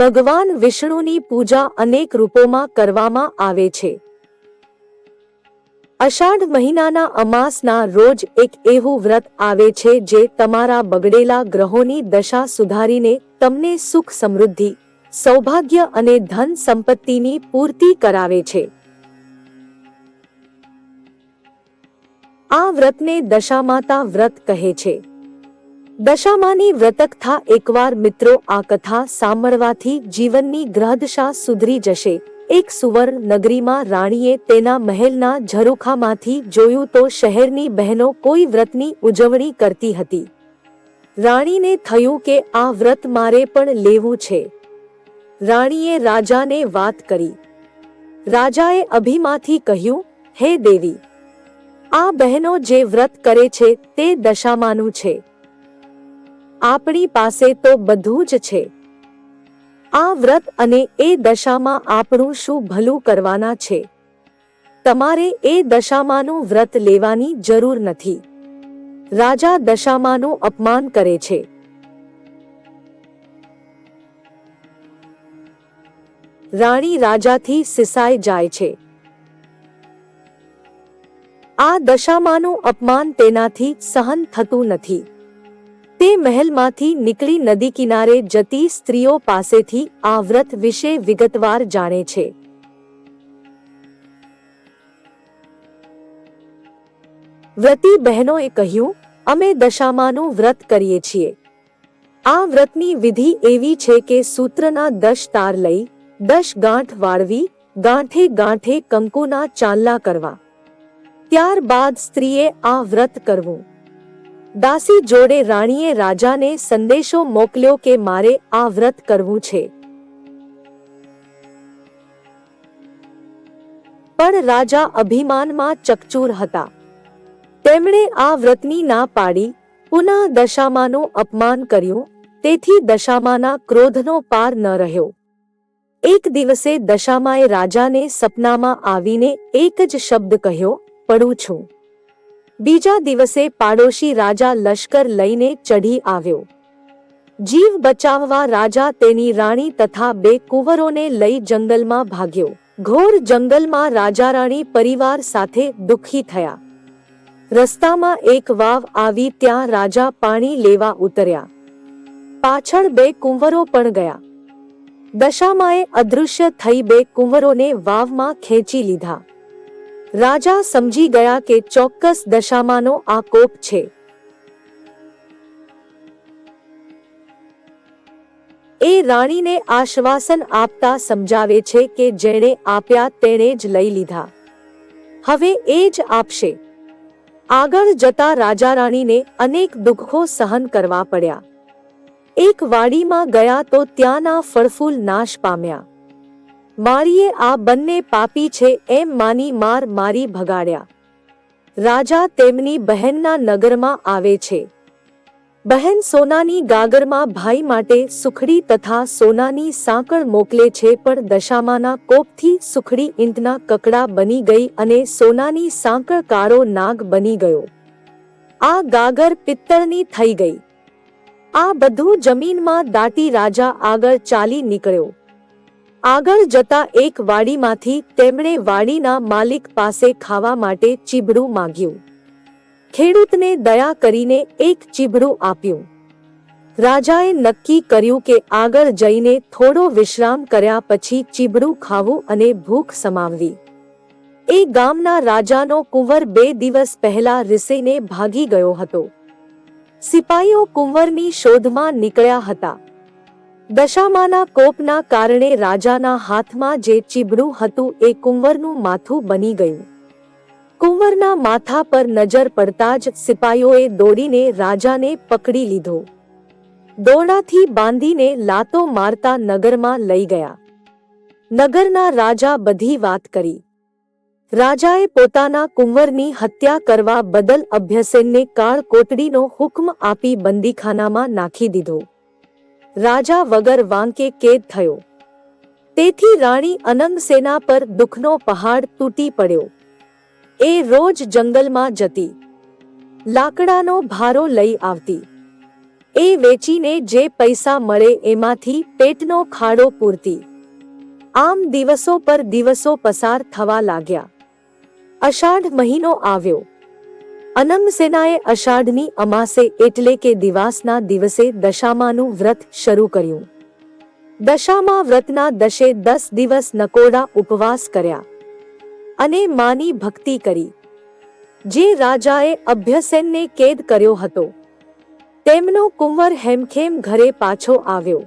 ભગવાન વિષ્ણુની પૂજા અનેક રૂપોમાં કરવામાં આવે છે. અષાઢ મહિનાના અમાસના રોજ એક એવું વ્રત આવે છે જે તમારા બગડેલા ગ્રહોની દશા સુધારીને તમને સુખ સમૃદ્ધિ, સૌભાગ્ય અને ધન સંપત્તિની પૂર્તિ કરાવે છે. આ વ્રતને દશામાતા વ્રત કહે છે. દશામાની વ્રતકથા એકવાર મિત્રો, આ કથા સાંભળવાથી જીવનની ગ્રહદશા સુધરી જશે. એક સુવર્ણ નગરીમાં રાણીએ તેના મહેલના ઝરૂખામાંથી જોયું તો શહેરની બહેનો કોઈ વ્રતની ઉજવણી કરતી હતી. રાણીને થયું કે આ વ્રત મારે પણ લેવું છે. રાણીએ રાજાને વાત કરી. રાજાએ અભિમાંથી કહ્યું, હે દેવી, આ બહેનો જે વ્રત કરે છે તે દશામાનું છે. આપણી પાસે તો બધું જ છે. આ વ્રત અને એ દશામાં આપણું શું ભલું કરવાના છે? તમારે એ દશામાંનું વ્રત લેવાની જરૂર નથી. રાજા દશામાંનું અપમાન કરે છે. રાણી રાજાથી સિસાઈ જાય છે. આ દશામાંનું અપમાન તેનાથી સહન થતું નથી. તે મહેલમાંથી નીકળી નદી કિનારે જતી સ્ત્રીઓ પાસેથી આ વ્રત વિશે વિગતવાર જાણે છે. વ્રતી બહેનોએ કહ્યું, અમે દશામાનું વ્રત કરીએ છીએ. આ વ્રતની વિધિ એવી છે કે સૂત્રના દશ તાર લઈ, દશ ગાંઠ વાળવી, ગાંઠે ગાંઠે કંકુના ચાંદલા કરવા. ત્યારબાદ સ્ત્રીએ આ વ્રત કરવું. દાસી જોડે રાણીએ રાજાને સંદેશો મોકલ્યો કે મારે આ વ્રત કરવું છે. પણ રાજા અભિમાનમાં ચકચૂર હતા. તેમણે આ વ્રતની ના પાડી, પુનઃ દશામાનું અપમાન કર્યું, તેથી દશામાના ક્રોધનો પાર ન રહ્યો. એક દિવસે દશામાએ રાજાને સપનામાં આવીને એક જ શબ્દ કહ્યો, પડું છું. બીજા દિવસે પાડોશી રાજા લશ્કર લઈને ચઢી આવ્યો. જીવ બચાવવા રાજા તેની રાણી તથા બે કુંવરોને લઈ જંગલમાં ભાગ્યો. ઘોર જંગલમાં રાજા રાણી પરિવાર સાથે દુઃખી થયા. રસ્તામાં એક વાવ આવી ત્યાં રાજા પાણી લેવા ઉતર્યા. પાછળ બે કુંવરો પણ ગયા. દશામાએ અદૃશ્ય થઈ બે કુંવરોને વાવમાં ખેંચી લીધા. રાજા સમજી ગયા કે ચોક્કસ દશામાનો આ કોપ છે. એ રાણીને આશ્વાસન આપતા સમજાવે છે કે જેણે આપ્યા તેણે જ લઈ લીધા. હવે એ જ આપશે. આગળ જતા રાજા રાણીને અનેક દુઃખો સહન કરવા પડ્યા. એક વાડીમાં ગયા તો ત્યાંના ફળફૂલ નાશ પામ્યા. મારીએ આ બંને પાપી છે એમ માની માર મારી ભગાડ્યા. રાજા તેમની બહેનના નગરમાં આવે છે. બહેન સોનાની ગાગરમાં ભાઈ માટે સુખડી તથા સોનાની સાંકળ મોકલે છે પણ દશામાના કોપથી સુખડી ઈંટના કકડા બની ગઈ અને સોનાની સાંકળ કાળો નાગ બની ગયો. આ ગાગર પિત્તળની થઈ ગઈ. આ બધું જમીનમાં દાટી રાજા આગળ ચાલી નીકળ્યો. આગળ જતા એક વાડીમાંથી તેમણે વાડીના માલિક પાસે ખાવા માટે ચીબડું માંગ્યું. ખેડૂતને દયા કરીને એક ચીબડું આપ્યું. રાજાએ નક્કી કર્યું કે આગળ જઈને થોડો વિશ્રામ કર્યા પછી ચીબડું ખાવું અને ભૂખ સમાવવી. એ ગામના રાજાનો કુંવર બે દિવસ પહેલા રિસેને ભાગી ગયો હતો. સિપાહીઓ કુંવરની શોધમાં નીકળ્યા હતા. દશામાના કોપના કારણે રાજાના હાથમાં જે ચીબડું હતું એ કુંવરનું માથું બની ગયું. કુંવરના માથા પર નજર પડતા જ સિપાહીઓએ દોડીને રાજાને પકડી લીધો. દોડાથી બાંધીને લાતો મારતા નગરમાં લઈ ગયા. નગરના રાજા બધી વાત કરી. રાજાએ પોતાના કુંવરની હત્યા કરવા બદલ અભ્યસેનને કાળ કોટડીનો હુકમ આપી બંદીખાનામાં નાખી દીધો. રાજા વગર વાંકે કેદ થયો. તેથી રાણી અનંગસેના પર દુઃખનો પહાડ તૂટી પડ્યો. એ રોજ જંગલમાં જતી. લાકડાનો ભારો લઈ આવતી. એ વેચીને જે પૈસા મળે એમાંથી પેટનો ખાડો પૂરતી. આમ દિવસો પર દિવસો પસાર થવા લાગ્યા. અષાઢ મહિનો આવ્યો. અનંગસેનાએ અષાઢની અમાસે એટલે કે દિવાસના દિવસે દશામાનું વ્રત શરૂ કર્યું. દશામા વ્રતના દશે દસ દિવસ નકોડા ઉપવાસ કર્યા અને માની ભક્તિ કરી. જે રાજાએ અભ્યસેનને કેદ કર્યો હતો. તેમનો કુંવર હેમખેમ ઘરે પાછો આવ્યો.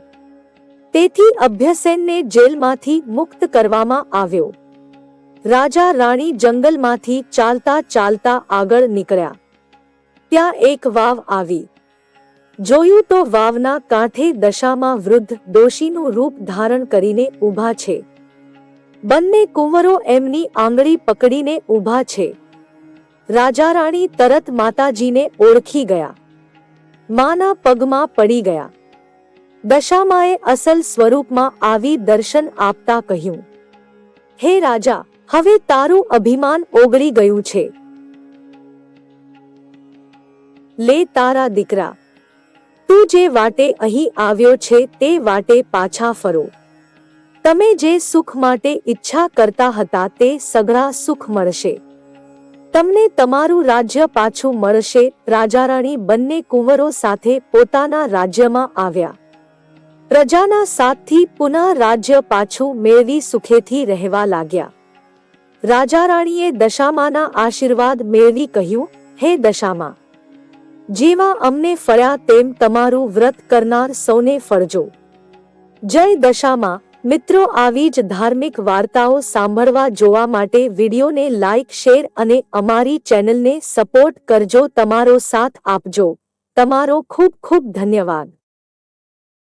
તેથી અભ્યસેનને જેલમાંથી મુક્ત કરવામાં આવ્યો. રાજા રાણી જંગલમાંથી ચાલતા ચાલતા આગળ નીકળ્યા. ત્યાં એક વાવ આવી. જોયું તો વાવના કાંઠે દશામાં વૃદ્ધ દોષીનું રૂપ ધારણ કરીને ઊભા છે. બંને કુંવરો એમની આંગળી પકડીને ઊભા છે. રાજા રાણી તરત માતાજીને ઓળખી ગયા. માના પગમાં પડી ગયા. દશામાએ અસલ સ્વરૂપમાં આવી દર્શન આપતા કહ્યું, હે રાજા હવે તારું અભિમાન ઓગળી ગયું છે. લે તારા દીકરા, તું જે વાટે અહીં આવ્યો છે તે વાટે પાછા ફરો. તમે જે સુખ માટે ઈચ્છા કરતા હતા તે સઘળા સુખ મળશે. તમને તમારું રાજ્ય પાછું મળશે રાજા રાણી બંને કુંવરો સાથે પોતાના રાજ્યમાં આવ્યા. પ્રજાના સાથથી પુનઃ રાજ્ય પાછું મેળવી સુખેથી રહેવા લાગ્યા. રાજા રાણીએ દશામાના આશીર્વાદ મેળવી કહ્યું, હે દશામા, જેવા અમને ફળ્યા તેમ તમારું વ્રત કરનાર સૌને ફળજો. જય દશામાં. મિત્રો, આવી જ ધાર્મિક વાર્તાઓ સાંભળવા જોવા માટે વિડીયોને લાઇક શેર અને અમારી ચેનલને સપોર્ટ કરજો. તમારો સાથ આપજો. તમારો ખૂબ ખૂબ ધન્યવાદ.